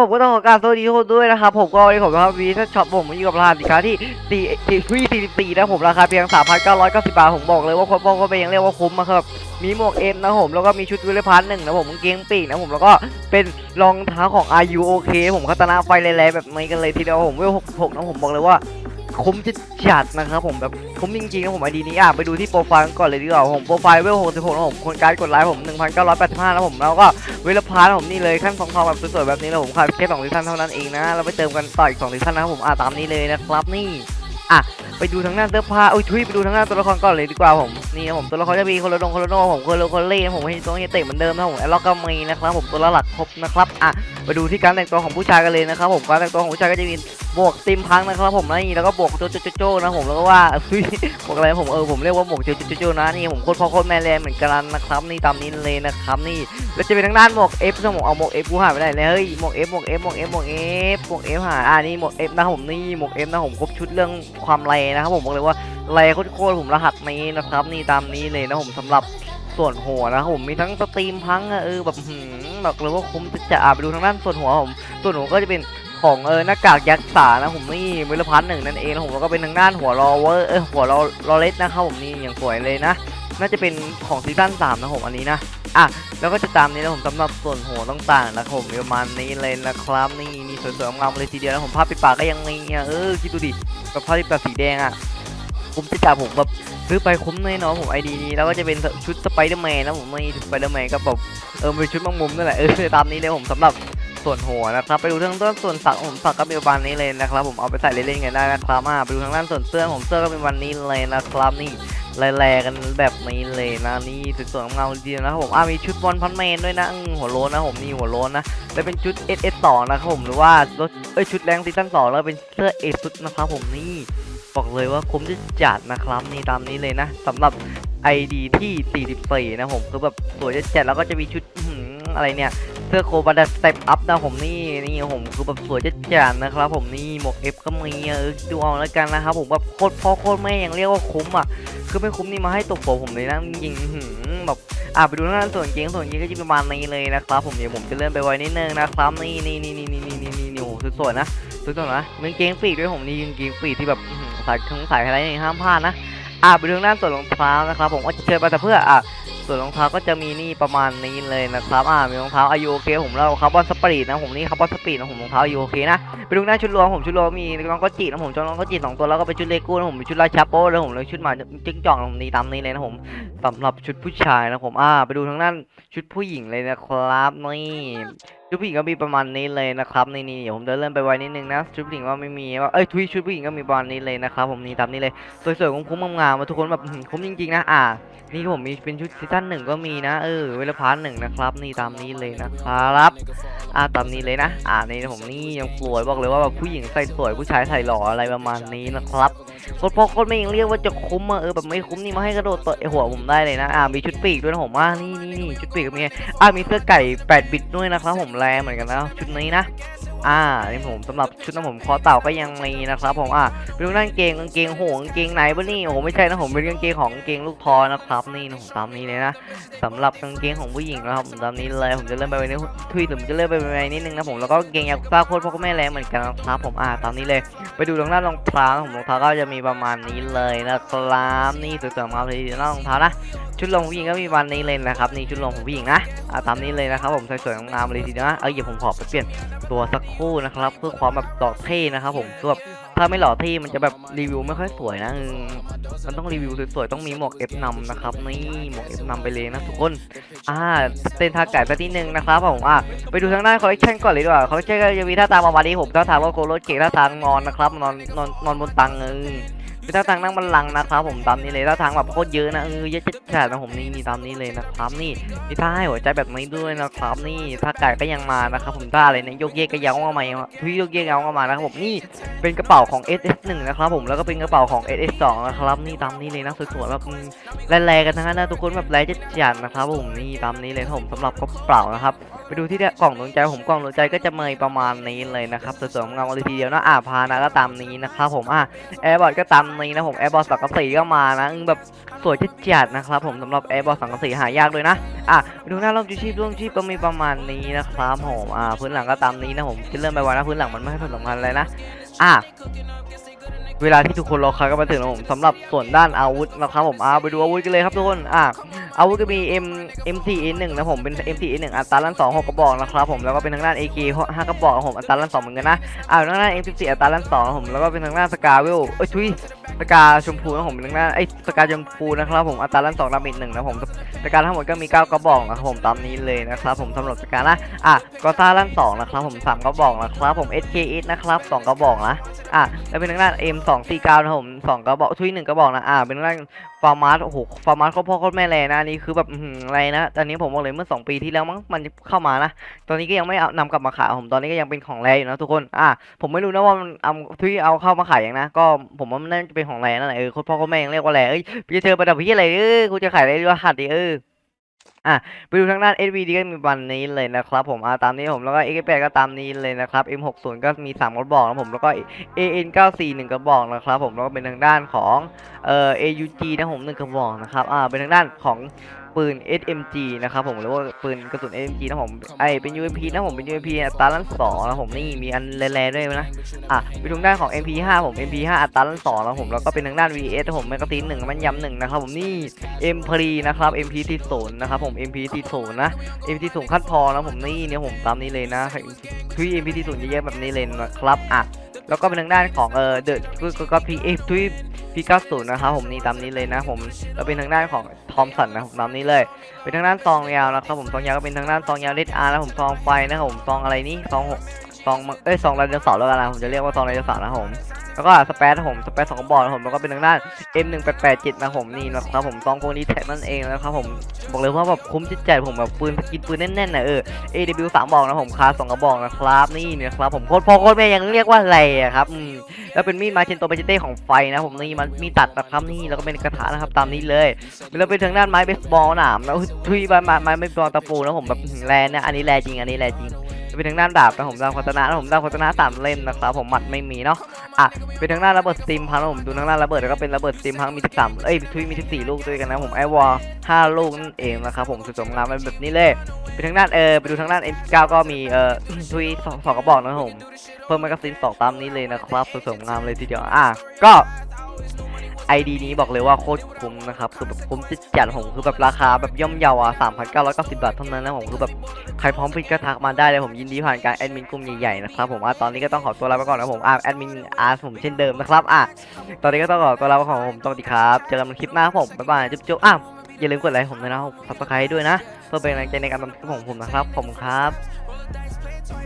ผมก็ต้องขอกรารสวัสดีทุกคนด้วยนะครับผมก็วันนี้ผมนะครับวีถ้าช็อปผมอยู่กับราคาสินค้าที่สี่ที่สี่สิบสี่นะผมราคาเพียงสามพันเก้าร้อยเก้าสิบบาทผมบอกเลยว่าคนบอก็เป็นยังเรียกว่าคุ้มนะครับมีหมวกเอ็มนะผมแล้วก็มีชุดวิลพันหนึ่งนะผมกางเกงปีกนะผมแล้วก็เป็นรองเท้าของ RU OK ผมคาตานาไฟแรงๆแบบนี้กันเลยทีเดียวผมเวลหกหกนะผมบอกเลยว่า คุ้มจะจัดนะครับผมแบบคุ้มจริงๆนะผมไอดีนี้อะไปดูที่โปรไฟล์ก่อนเลยดีกว่าผมโปรไฟล์เวล66นะผมคนการดกดไลค์ผม 1985นะผมแล้วก็เวลพาร์ทผมนี่เลยขั้นทองทองแบบสวยๆแบบนี้นะผมขาดแค่2ซีซั่นเท่านั้นเองนะเราไปเติมกันต่ออีก2ซีซั่นนะครับผมอะตามนี้เลยนะครับนี่อะไปดูทางหน้าเสื้อผ้าอุ้ยทุยไปดูทางหน้าตัวละครก่อนเลยดีกว่าผมนี่นะผมตัวละครจะมีคนละดงคนละโนผมคนละคนเล่ผมให้ตัวเฮเตะเหมือนเดิมนะผมแลล็อกก็มีนะครับผมตัวละหลักครบนะครับอะไปดูที่การแต่งตัวของผู้ชายกันเลยนะครับผมการแต่งตัวของผู้ชายก็จะมีบวกติมพังนะครับผมนี่แล้วก็บวกโจโจโจโจนะผมแล้วก็ว่าเฮ้ยบวกอะไรผมเออผมเรียกว่าบวกโจโจโจโจนะนี่ผมโคตรพ่อโคตรแม่แรงเหมือนกันนะครับนี่ตามนี้เลยนะครับนี่แล้วจะเป็นทางด้านหมวก F นะผมเอาหมวก F กูหายไปไหนเลยเฮ้ยหมวก F หมวก F หมวก F หมวก F หมวก F หายอ่านี่หมวก F นะครับผมนี่หมวก F นะผมครบชุดเรื่องความแรงนะครับผมบอกเลยว่าแรงโคตรๆผมรหัสนี้นะครับ นี่ตามนี้เลยนะผมสำหรับส่วนหัวนะครับผมมีทั้งสตรีมพังเออแบบหืม บอกเลยว่าคุ้มจะอะไปดูทางด้านส่วนหัวผม ส่วนหัวก็จะเป็นของเออหน้ากากยักษ์สานะผมนี่มิลพันหนึ่งนั่นเองนะผมแล้วก็เป็นทางด้านหัวรอเวอร์เออหัวรอรอเลสนะครับผมนี่อย่างสวยเลยนะน่าจะเป็นของซีซั่นสามนะผมอันนี้นะอะแล้วก็จะตามนี้นะผมสำหรับส่วนหัวต่างๆนะผมประมาณนี้เลยนะครับนี่นี่สวยๆงามๆเลยทีเดียวนะผมภาพปิดปากก็ยังมีอ่เออคิดดูดิแบบภาพปิดปากสีแดงอะ ผมจะจับผมแบบซื้อไปคุ้มแน่นอนผมไอดีนี้แล้วก็จะเป็นชุดสไปเดอร์แมนนะผมนี่สไปเดอร์แมนก็แบบเออเป็นชุดมังมุมนั่นแหละเออตามนี้เลยผมสำหรับส่วนหัวนะครับไปดูทางด้านส่วนสักผมสักก็มีประมาณนี้เลยนะครับผมเอาไปใส่เล่นๆกันได้นะครับอ่าไปดูทางด้านส่วนเสื้อผมเสื้อก็มีวันนี้เลยนะครับนี่แล่ๆกันแบบนี้เลยนะนี่สวยๆงามดีนะครับผมอ่ามีชุดบอลพันเมนด้วยนะหัวโลนนะผมนี่หัวโลนนะแล้เป็นชุด SS 2 นะครับผมหรือว่ารถเอ้ยชุดแรงซีซั่น2แล้วเป็นเสื้อเอซุดนะครับผมนี่ บอกเลยว่าคุ้มที่จัดนะครับนี่ตามนี้เลยนะสำหรับ ID ที่ 44 นะผมคือแบบสวยจะจัดแล้วก็จะมีชุดอะไรเนี่ยเสื้อโคบันดาสเตปอัพนะผมนี่นี่ผมคือแบบสวยจะจัดนะครับ ผมนี่หมวกเอฟก็มีเออดูเอาแล้วกันนะครับผมแบบโคตรพ่อโคตรแม่ยังเรียกว่าคุ้มอะคือไม่คุ้มนี่มาให้ตกหัวผมเลยนะจริงแบบอะไปดูหน้าส่วนเก่งส่วนเก่งก็จะประมาณนี้เลยนะครับ ผมเดี๋ยวผมจะเลื่อนไปไว้นิดนึงนะครับนี่นี่นี่นี่นี่นี่นี่โหสวยๆนะ สวยๆนะเป็นเกงปีด้วยผมนี่กางเกงปีที่แบบสายทั้งสายอะไรนี่ห้ามพลาดนะอะไปดูทางด้านส่วนรองเท้านะครับ ผมก็จะเชิญไปแต่เพื่ออะส่วนรองเท้าก็จะมีนี่ประมาณนี้เลยนะครับอ่ามีรองเท้าอายุโอเคผมแล้วคาร์บอนสปรีดนะผมนี่คาร์บอนสปรีดนะผมรองเท้าอายุโอเคนะไปดูหน้าชุดรวมผมชุดรวมมีน้องก็จีนะผมจองน้องก็จีสองตัวแล้วก็เป็นชุดเลกูนะผมชุดลายชาโป้แล้วผมเลยชุดหมาจิ้งจอกนะผมนี่ตามนี้เลยนะผมสำหรับชุดผู้ชายนะผมอ่าไปดูทางด้านชุดผู้หญิงเลยนะครับนี่ ชุดผู้หญิงก็มีประมาณนี้เลยนะครับนี่นี่เดี๋ยวผมจะเล่นไปไว้นิดนึงนะชุดผู้หญิงก็ไม่มีว่าเอ้ยทุยชุดผู้หญิงก็มีประมาณนี้เลยนะครับผมนี่ตามนี้เลยสวยๆคุ้มๆงามๆมาทุกคนแบบคุ้มจริงๆนะอ่า นี่ผมมีเป็นชุดซีซั่นหนึ่งก็มีนะเออเวลาพาร์ทหนึ่งนะครับนี่ตามนี้เลยนะครับอ่าตามนี้เลยนะ อ่านี่ผมนี่ยังสวยบอกเลยว่าแบบผู้หญิงใส่สวยผู้ชายใส่หล่ออะไรประมาณนี้นะครับ โคตรพ่อโคตรไม่ยังเรียกว่าจะคุ้มอะเออแบบไม่คุ้มนี่มาให้กระโดดต่อยหัวผมได้เลยนะอ่ามีชุดปีกด้วยนะผมว่านี่นี่นี่ชุดปีกก็มีอ่ามีเสื้อไก่8บิตด้วยนะครับผมแรงเหมือนกันนะชุดนี้นะ อ่านี่ผมสำหรับชุดน้ำผมคอเต่าก็ยังมีนะครับ ผมอ่าเป็นด้านเกงกางเกงโหงกางเกงไหนบ้านี่โอ้โหไม่ใช่นะผมเป็นกางเกงของกางเกงลูกทอนะครับนี่นะผมตามนี้เลยนะสำหรับกางเกงของผู้หญิงนะครับผมตามนี้เลยผมจะเริ่มไปไว้ในทวีตผมจะเริ่มไปไว้นิดนึงนะผมแล้วก็กางเกงยากุซ่าโคตรพ่อก็แม่แรงเหมือนกันนะครับผมอ่าตามนี้เลย ไปดูทางด้ารองเท้าผมรองเท้าก็จะมีประมาณนี้เลยนะครับนี่สวยๆงามเลยทีเดียวนะรองเท้านะ ชุดรองผู้หญิงก็มีประมาณนี้เลยนะครับนี่ชุดรองของผู้หญิงนะอาตามนี้เลยนะครับผมสวยๆงามๆเลยทีเดียวนะเอ้ยเดี๋ยวผมขอไปเปลี่ยนตัวสักคู่นะครับ เพื่อความแบบหล่อเท่นะครับผมคือแบบถ้าไม่หล่อเท่มันจะแบบรีวิวไม่ค่อยสวยนะอืมมันต้องรีวิวสวยๆต้องมีหมวกเอฟนำนะครับนี่หมวกเอฟนำไปเลยนะทุกคนอ่าเต้นท่าไก่ไปที่หนึ่งนะครับผมอะไปดูทางด้านคอลเลคชันก่อนเลยดีกว่าคอลเลคชันก็จะมีท่าทางประมาณนี้ผมท่าทางว่าโกโรเกตท่าทางนอนนะครับนอนนอนนอนบนตังเออ เป็นท่าทางนั่งบันลังก์นะครับผมตามนี้เลยท่าทางแบบโคตรเยอะนะเออเยอะจัดๆนะผมนี่นี่ตามนี้เลยนะครับนี่มีท่าให้หัวใจแบบนี้ด้วยนะครับ นี่ท่าไก่ก็ยังมานะครับผมท่าอะไรเนี่ยโยกเยกก็ยังเข้ามาทุยโยกเยกยังเข้ามานะครับผมนี่เป็นกระเป๋าของ SS1 นะครับผมแล้วก็เป็นกระเป๋าของ SS2 นะครับนี่ตามนี้เลยนะสวยๆแบบแรงๆกันทั้งนั้นนะทุกคนแบบแรงจัดๆนะครับผมนี่ตามนี้เลยผมสำหรับกระเป๋านะครับ ไปดูที่กล่องดวงใจผมกล่องดวงใจก็จะเมยประมาณนี้เลยนะครับสวยๆงามเลยทีเดียวนะอ่าพานะก็ตามนี้นะครับผมอะแอร์บอทก็ตามนี้นะผมแอร์บอทสังกะสีก็มานะแบบสวยจัดๆนะครับผมสำหรับแอร์บอทสังกะสีหายากเลยนะอะไปดูหน้าร่มชูชีพร่มชีพก็มีประมาณนี้นะครับผมอ่าพื้นหลังก็ตามนี้นะผมจะเริ่มไปวันนะพื้นหลังมันไม่ให้ผลสำคัญอะไรนะอะเวลาที่ทุกคนรอคอยก็มาถึงแล้วผมสำหรับส่วนด้านอาวุธนะครับผมอ่าไปดูอาวุธกันเลยครับทุกคนอะอาวุธก็มี M M4A1 นะผมเป็น M4A1 อัตราลั่น2 6กระบอกนะครับผมแล้วก็เป็นทางด้าน AK 5กระบอกผมอัตราลั่น2เหมือนกันนะอ่าทางด้าน M14 อัตราลั่น2นะผมแล้วก็เป็นทางด้านสกาเวลเอ้ยทุยสกาชมพูนะผมเป็นทางด้านไอ้สกาชมพูนะครับผมอัตราลั่น2ดาเมจหนึ่งนะผมสกาทั้งหมดก็มี 9 กระบอกนะครับผมตามนี้เลยนะครับผมสำหรับสกานะอะกอซ่าลั่น2นะครับผม3กระบอกนะครับผม SKS นะครับ2กระบอกนะอะแล้วเป็นทางด้าน M249 นะผม2กระบอกทุย1กระบอกนะอะเป็นทางด้านฟาร์มาร์โอ้โหฟาร์มาร์เขาพ่อเขาแม่แรงนะนี่คือแบบอื้อหืออะไรนะตอนนี้ผมบอกเลยเมื่อ 2 ปีที่แล้วมั้งมันเข้ามานะ ตอนนี้ก็ยังไม่เอานำกลับมาขายผมตอนนี้ก็ยังเป็นของแรอยู่นะทุกคนอะผมไม่รู้นะว่ามันเอาที่เอาเข้ามาขายอยังนะ ก็ผมว่ามันน่าจะเป็นของแรนั่นแหละเออคตรพ่อคตรแม่ยังเรียกว่าแรเอ้ยพี่เธอประดับพี่อะไรเออกูจะขายได้ด้วยหัดดิเอออะไปดูทางด้าน SVD ก็มีวันนี้เลยนะครับผมอะตามนี้ผมแล้วก็ X8 ก็ตามนี้เลยนะครับ M60 ก็มี3กระบอกนะผมแล้วก็ AN94 หนึ่งกระบอกนะครับผมแล้วก็เป็นทางด้านของเอ่อ AUG นะผมหนึ่งกระบอกนะครับอ่าเป็นทางด้านของ ปืน SMG นะครับผมหรือว่าปืนกระสุน SMG นะผมไอเป็น UMP นะผมเป็น UMP อัตราลั่นสองนะผมนี่มีอันแร่ๆด้วยนะอะเป็นทางด้านของ MP5 ผม MP5 อัตราลั่นสองนะผมแล้วก็เป็นทางด้าน VS ผมแมกกาซีนหนึ่งมันยำหนึ่งนะครับผมนี่ MP นะครับ MP ที่ศูนย์นะครับผม MP ที่ศูนย์นะ MP ที่ศูนย์ขั้นทอนะผมนี่เนี่ยผมตามนี้เลยนะทุย MP ที่ศูนย์เยอะๆแบบนี้เลยนะครับอะ แล้วก็เป็นทางด้านของเออเดอะก็ก็พีเอฟทุยพีเก้าศูนย์นะครับผมนี่ตามนี้เลยนะผมแล้วเป็นทางด้านของทอมสันนะผมตามนี้เลย เป็นทางด้านซองยาวนะครับผมซองยาวก็เป็นทางด้านซองยาวเลดอาร์นะผมซองไฟนะครับผมซองอะไรนี่ซองหกซองเอ้ยซองไรเดอร์เสาร์แล้วกันนะผมจะเรียกว่าซองไรเดอร์เสาร์นะผม แล้วก็สเปซผมสเปซสองกระบอกผมแล้วก็เป็นทางด้าน M1887 นะผมนี่นะครับผมซองพวกนี้แท็กนั่นเองนะครับผมบอกเลยว่าแบบคุ้มจิตใจผมแบบปืนกินปืนแน่นๆนะเออ AW สามบอกนะผมคาสองกระบอกนะครับนี่นะครับผมโคตรพ่อโคตรแม่ยังเรียกว่าอะไรอะครับอืมแล้วเป็นมีดมาเชนโตเบจเต้ของไฟนะผมนี่มันมีตัดนะครับนี่แล้วก็เป็นกระถานะครับตามนี้เลยแล้วไปทางด้านไม้เบสบอลหนามนะอุ๊ยทุยไม้ไม้ไม้เบสบอลตะปูนะผมแบบแรงนะอันนี้แรงจริงอันนี้แรงจริงเป็นทางด้านดาบนะผมดาบพัฒนานะผมดาบพัฒนาสามเล่มนะครับผมหมัดไม่มีเนาะ อะเป็นทางหน้าระเบิดสตีมพังนะผมดูทางหน้าระเบิดแล้วก็เป็นระเบิดสตีมพังมี13เอ้ยทุยมี14ลูกด้วยกันนะผมไอวอล5ลูกนั่นเองนะครับผมสะสมงามเป็นแบบนี้เลยไปทางด้านเออไปดูทางด้าน M9 ก็มีเอ่อทุยสองสองกระบอกนะผมเพิ่มแมกกาซีนสองตามนี้เลยนะครับสะสมงามเลยทีเดียวอะก็ ไอดีนี้บอกเลยว่าโคตรคุ้มนะครับคือแบบคุ้มจิตจัดผมคือแบบราคาแบบย่อมเยาอะสามพันเก้าร้อยเก้าสิบบาทเท่านั้นนะผมคือแบบใครพร้อมพิดก็ทักมาได้เลยผมยินดีผ่านการแอดมินกลุ่มใหญ่ๆนะครับผมอะตอนนี้ก็ต้องขอตัวลาไปก่อนนะผมอะแอดมินอาร์ผมเช่นเดิมนะครับอะตอนนี้ก็ต้องขอตัวลาไปก่อนผมสวัสดีครับเจอกันคลิปหน้าผมบ๊ายบายจุ๊บๆอะอย่าลืมกดไลค์ผมด้วยนะซับสไครต์ด้วยนะ เพื่อเป็นกำลังใจในการทำคลิปของผมนะครับขอบคุณครับ